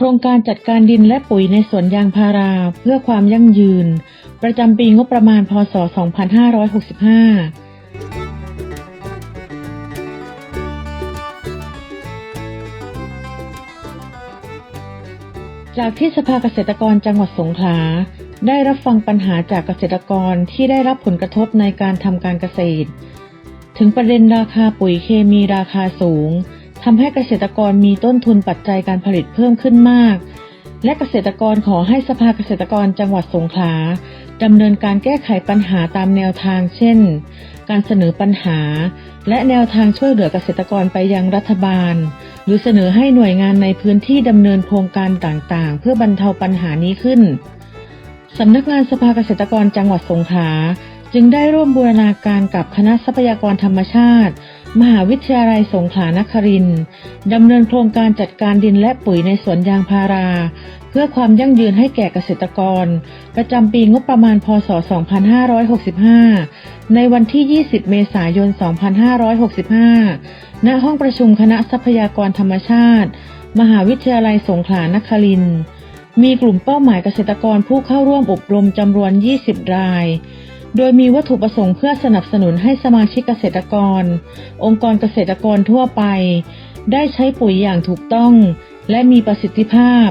โครงการจัดการดินและปุ๋ยในสวนยางพาราเพื่อความยั่งยืน ประจำปีงบประมาณพศ 2565จากที่สภาเกษตรกรจังหวัดสงขลาได้รับฟังปัญหาจากเกษตรกรที่ได้รับผลกระทบในการทำการเกษตร ถึงประเด็นราคาปุ๋ยเคมีราคาสูงำให้เกษตรกรมีต้นทุนปัจจัยการผลิตเพิ่มขึ้นมาก และเกษตรกรขอให้สภาเกษตรกรจังหวัดสงขลาดำเนินการแก้ไขปัญหาตามแนวทาง เช่น การเสนอปัญหา และแนวทางช่วยเหลือเกษตรกรไปยังรัฐบาล หรือเสนอให้หน่วยงานในพื้นที่ดำเนินโครงการต่างๆ เพื่อบรรเทาปัญหานี้ขึ้นสำนักงานสภาเกษตรกรจังหวัดสงขลาจึงได้ร่วมบูรณาการกับคณะทรัพยากรธรรมชาติ มหาวิทยาลัยสงขลานครินทร์ดำเนินโครงการจัดการดินและปุ๋ยในสวนยางพารา เพื่อความยั่งยืนให้แก่เกษตรกร ประจำปีงบประมาณพศ 2565 ในวันที่ 20 เมษายน 2565 ณ ห้องประชุมคณะทรัพยากรธรรมชาติ มหาวิทยาลัยสงขลานครินทร์มีกลุ่มเป้าหมายเกษตรกรผู้เข้าร่วมอบรมจำนวน 20 ราย โดยมีวัตถุประสงค์เพื่อสนับสนุนให้สมาชิกเกษตรกร องค์กรเกษตรกรทั่วไป ได้ใช้ปุ๋ยอย่างถูกต้อง และมีประสิทธิภาพ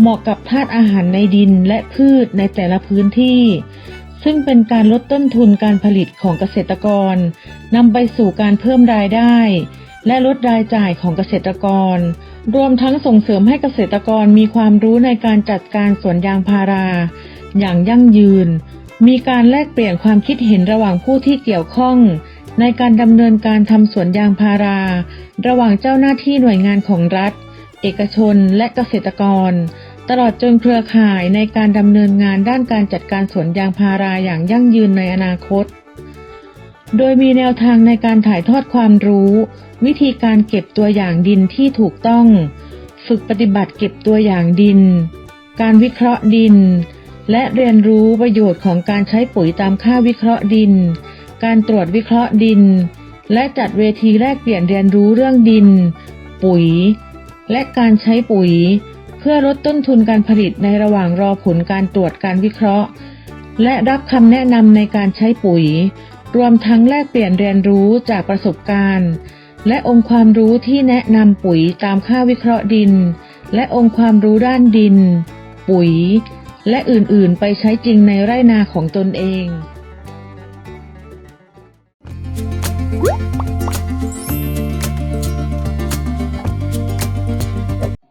เหมาะกับธาตุอาหารในดินและพืชในแต่ละพื้นที่ ซึ่งเป็นการลดต้นทุนการผลิตของเกษตรกรนำไปสู่การเพิ่มรายได้ และลดรายจ่ายของเกษตรกร รวมทั้งส่งเสริมให้เกษตรกรมีความรู้ในการจัดการสวนยางพารา อย่างยั่งยืน มีการแลกเปลี่ยนความคิดเห็นระหว่างผู้ที่เกี่ยวข้อง ในการดำเนินการทำสวนยางพารา ระหว่างเจ้าหน้าที่หน่วยงานของรัฐ เอกชนและเกษตรกร ตลอดจนเครือข่ายในการดำเนินงานด้านการจัดการสวนยางพาราอย่างยั่งยืนในอนาคต โดยมีแนวทางในการถ่ายทอดความรู้ วิธีการเก็บตัวอย่างดินที่ถูกต้อง ฝึกปฏิบัติเก็บตัวอย่างดิน การวิเคราะห์ดิน และเรียนรู้ประโยชน์ของการใช้ปุ๋ยตามค่าวิเคราะห์ดิน การตรวจวิเคราะห์ดิน และจัดเวทีแลกเปลี่ยนเรียนรู้เรื่องดิน ปุ๋ย และการใช้ปุ๋ย เพื่อลดต้นทุนการผลิตในระหว่างรอผลการตรวจการวิเคราะห์ และรับคำแนะนำในการใช้ปุ๋ย รวมทั้งแลกเปลี่ยนเรียนรู้จากประสบการณ์ และองค์ความรู้ที่แนะนำปุ๋ยตามค่าวิเคราะห์ดิน และองค์ความรู้ด้านดิน ปุ๋ย และอื่นๆ ไปใช้จริงในไร่นาของตนเอง